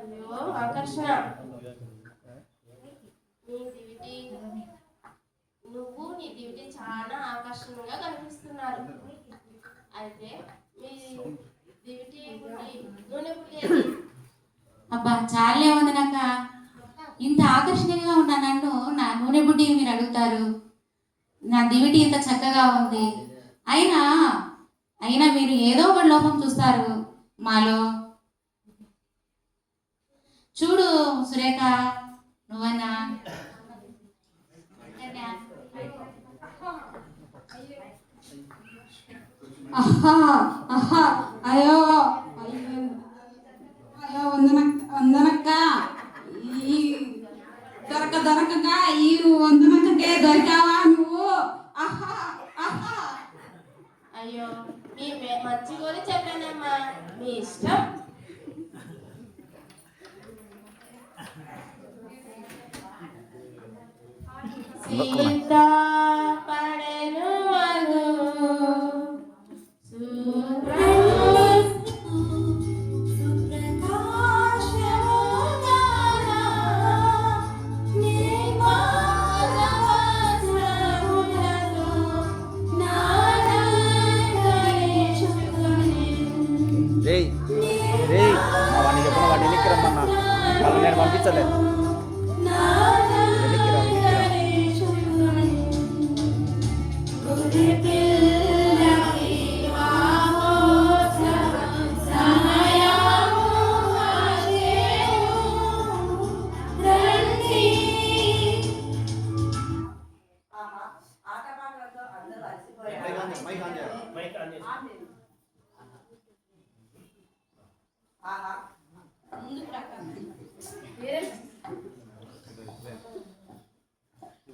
Hello ఆకర్షణ నీ దివిటి నువ్వు నీ దివిటి చాలా ఆకర్షణగా కనిపిస్తున్నారు. అయితే మీ దివిటి నూనె అబ్బా చాలే వందనక్క ఇంత ఆకర్షణీయంగా ఉన్న నన్ను నా నూనె బుడ్డి మీరు అడుగుతారు. నా దివిటి ఇంత చక్కగా ఉంది. అయినా అయినా మీరు ఏదో ఒక లోపం చూస్తారు. మాలో చూడు సురేఖ నువ్వన్నా ఆహా అహా అయ్యో అయ్యో వందన వందనక్క. ఈ దొరక దొరకగా ఈ వందనక్కకే దొరికావా నువ్వు? ఆహా అయ్యో మీ మంచి కూడా చెప్పానమ్మా. మీ ఇష్టం. రేయ్ రేయ్ మా వాడిని చెప్పిన వాడిని రమ్మన్నా. వాళ్ళని నేను పంపించలేదు.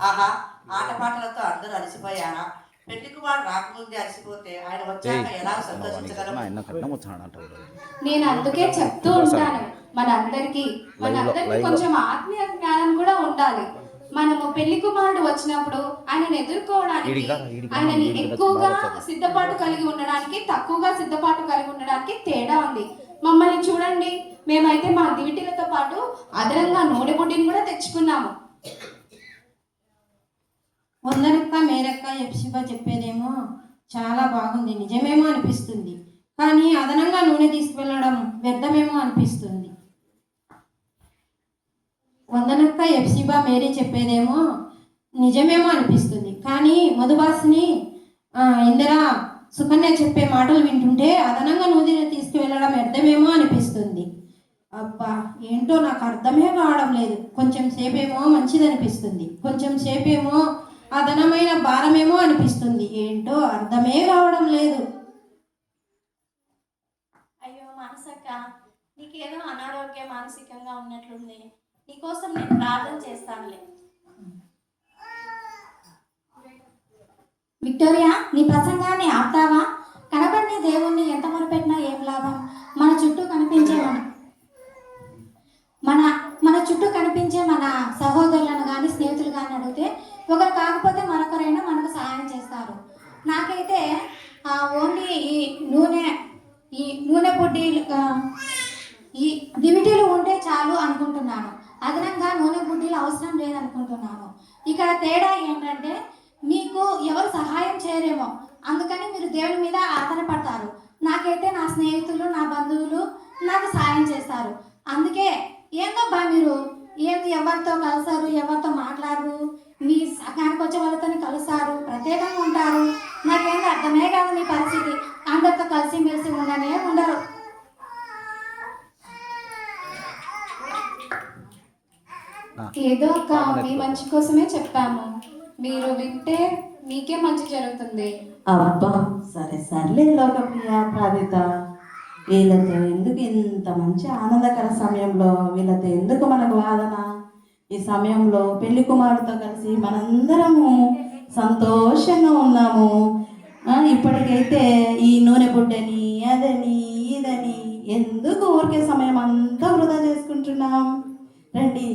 ఆహా ఆటపాటలతో అందరూ అలసిపోయారా? పెళ్ళి రాకముందే అలసిపోతే ఆయన వచ్చాక ఎలా అంటాడు నేను అందుకే చెప్తూ ఉంటాను మనందరికీ మనందరికీ. కొంచెం ఆత్మీయ జ్ఞానం కూడా ఉండాలి. మనము పెళ్ళి కుమారుడు వచ్చినప్పుడు ఆయనను ఎదుర్కోవడానికి ఆయనని ఎక్కువగా. సిద్ధపాటు కలిగి ఉండడానికి తక్కువగా సిద్ధపాటు కలిగి ఉండడానికి తేడా ఉంది. మమ్మల్ని చూడండి మేమైతే మా దివిటీలతో పాటు అదనంగా నూనె బుడ్డిని కూడా తెచ్చుకున్నాము. వందనక్క మేరక్క ఎప్సిబ చెప్పేదేమో చాలా బాగుంది. నిజమేమో అనిపిస్తుంది. కానీ అదనంగా నూనె తీసుకువెళ్ళడం వ్యర్థమేమో అనిపిస్తుంది. వందనక్క ఎప్సిబా మేరీ చెప్పేదేమో నిజమేమో అనిపిస్తుంది. కానీ మధుబాసిని ఇందిరా సుకన్య చెప్పే మాటలు వింటుంటే అదనంగా నూనె తీసుకువెళ్ళడం వ్యర్థమేమో అనిపిస్తుంది. అబ్బా ఏంటో నాకు అర్థమే కావడం లేదు. కొంచెం సేపేమో మంచిది అనిపిస్తుంది కొంచెం సేపేమో అదనమైన భారమేమో అనిపిస్తుంది. ఏంటో అర్థమే కావడం లేదు. అయ్యో మనసక్క నీకేదో అనారోగ్యం మానసికంగా ఉన్నట్లుంది. నీకోసం నేను ప్రార్థన చేస్తానులే. విక్టోరియా నీ ప్రసంగాన్ని ఆపుతావా? కనబడిన దేవుణ్ణి ఎంత మొరపెట్టినా ఏం లాభం? మన చుట్టూ కనిపించే మన మన మన చుట్టూ కనిపించే మన సహోదరుల కానీ స్నేహితులు కానీ అడిగితే ఒకరు కాకపోతే మరొకరైనా మనకు సహాయం చేస్తారు నాకైతే ఆ, ఓన్లీ ఈ నూనె ఈ నూనె బుడ్డీలు ఆ, ఈ దివిటీలు ఉంటే చాలు అనుకుంటున్నాను అదనంగా నూనె బుడ్డీలు అవసరం లేదనుకుంటున్నాను ఇక్కడ తేడా ఏంటంటే మీకు ఎవరు సహాయం చేయరేమో అందుకని మీరు దేవుని మీద ఆధారపడతారు నాకైతే నా స్నేహితులు నా బంధువులు నాకు సహాయం చేస్తారు. అందుకే ఏందబ్బా మీరు? ఏంది ఎవరితో కలిసారు ఎవరితో మాట్లాడరు? మీ సగానికి వచ్చే వాళ్ళతో కలుస్తారు ప్రత్యేకంగా ఉంటారు. నాకేంది అర్థమే కాదు మీ పరిస్థితి. అందరితో కలిసి మెలిసి ఉండనే ఉండరు. ఏదో ఒక మీ మంచి కోసమే చెప్పాము. మీరు వింటే మీకే మంచి జరుగుతుంది. అబ్బా సరే సర్లే లోకప్రియ ప్రాదిత వీళ్ళతో ఎందుకు ఇంత మంచి ఆనందకర సమయంలో వీళ్ళతో ఎందుకు మనకు వాదన? ఈ సమయంలో పెళ్ళి కుమారుతో కలిసి మనందరము సంతోషంగా ఉన్నాము. ఇప్పటికైతే ఈ నూనె బుడ్డని అదని ఇదని ఎందుకు ఊరికే సమయం అంతా వృధా చేసుకుంటున్నాం? రండి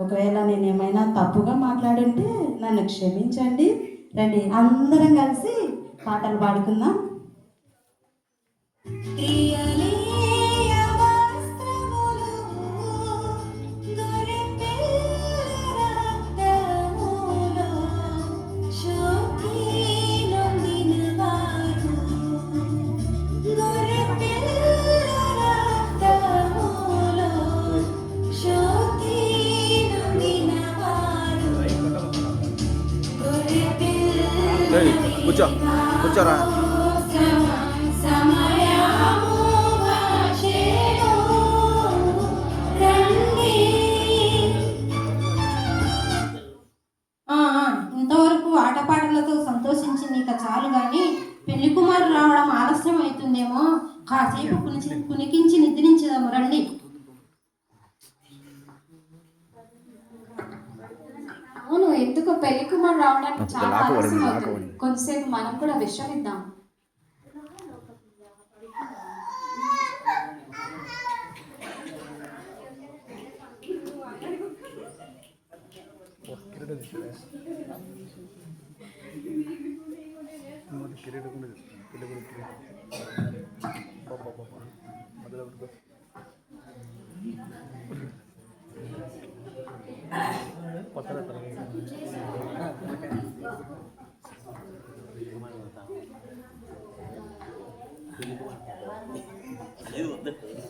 ఒకవేళ నేను ఏమైనా తప్పుగా మాట్లాడుంటే నన్ను క్షమించండి. రండి అందరం కలిసి పాటలు పాడుకుందాం. Hey, good job. Good job, Ryan. కునికించి నిద్రించదాము రండి. అవును ఎందుకు పెళ్ళి కుమార్ రావడానికి నాకు చాలా ఆలస్యం అవుతుంది. కొంతసేపు మనం కూడా విశ్రమిద్దాం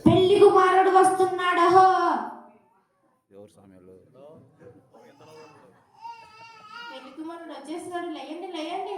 పెళ్ళి కుమారుడు వస్తున్నాడు ఎవరు సమయంలో పెళ్ళి కుమారుడు వచ్చేసినాడు లేయండి లేయండి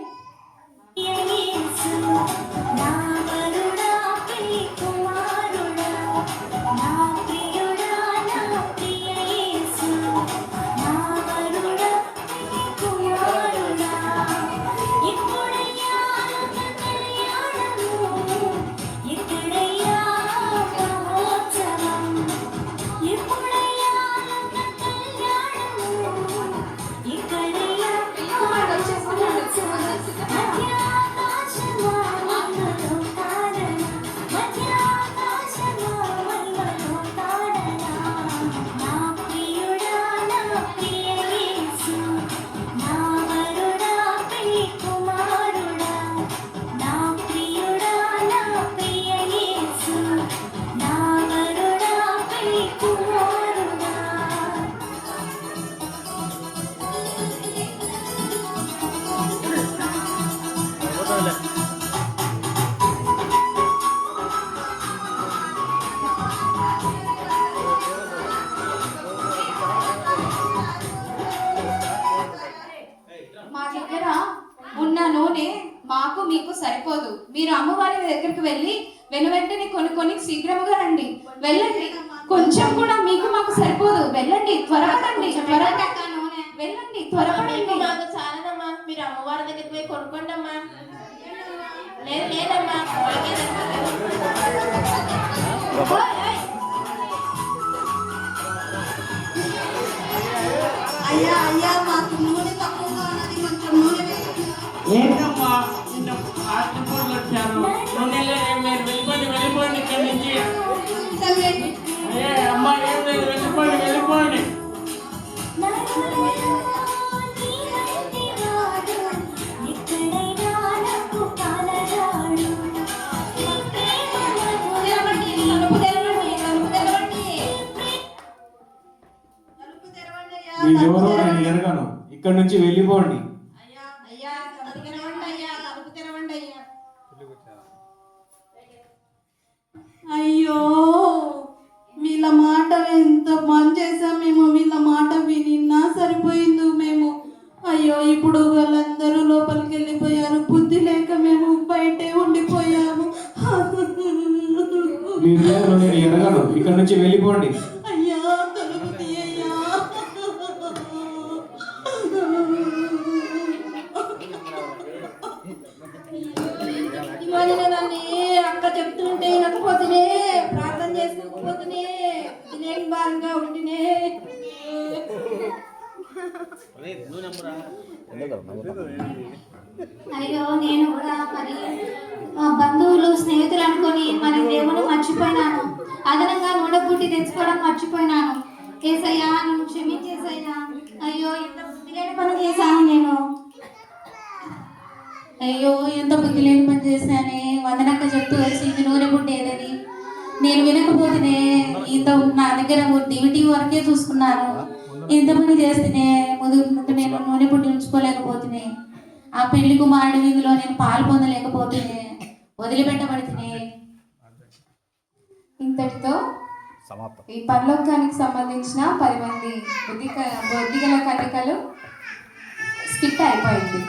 నూనె మాకు మీకు సరిపోదు. మీరు అమ్మవారి దగ్గరికి వెళ్ళి వెను వెంటనే కొనుక్కొని శీఘ్రముగా రండి. వెళ్ళండి. కొంచెం కూడా మీకు మాకు సరిపోదు. వెళ్ళండి. త్వరపడండి త్వరగా వెళ్ళండి త్వరపడండి మాకు చాలదమ్మా. మీరు అమ్మవారి దగ్గరికి పోయి కొనుక్కోండి అమ్మా లేదు లేదమ్మా. ఇక్కడ నుంచి వెళ్ళిపోండి. అయ్యా వీళ్ళ మాట ఎంత పని చేసాం మేము వీళ్ళ మాట వినిన్నా సరిపోయింది మేము. అయ్యో ఇప్పుడు వాళ్ళందరూ లోపలికి వెళ్ళిపోయారు. బుద్ధి లేక మేము బయటే ఉండిపోయాము. ఎరగను. ఇక్కడ నుంచి వెళ్ళిపోండి. అనుకొని మరి దేవుని మర్చిపోయినాను. అదనంగా నూనె తెచ్చుకోవడం మర్చిపోయినాను. ఏసయ్యా నువ్వు క్షమించేసయ్యా అయ్యో ఎంత బుద్ధిలేని పని చేశాను నేను. అయ్యో ఎంత బుద్ధి లేని పని చేశానే. వందనక్క చెప్తూ వచ్చింది నూనె పుట్టేదని నేను వినకపోతేనే ఇంత నా దగ్గర డివిటీ వరకే చూసుకున్నాను. ఇంత పని చేస్తేనే ముందు నేను నూనె పుట్టి ఉంచుకోలేకపోతేనే. ఆ పెళ్ళి కుమారుడు వీధిలో నేను పాలు పొందలేకపోతేనే వదిలిపెట్టబడితేనే. ఇంతటితో సమాప్తం. ఈ పరలోకానికి సంబంధించిన పది మంది బుద్ధిక బుద్ధిగల కన్నికలు స్కిట్ అయిపోయింది.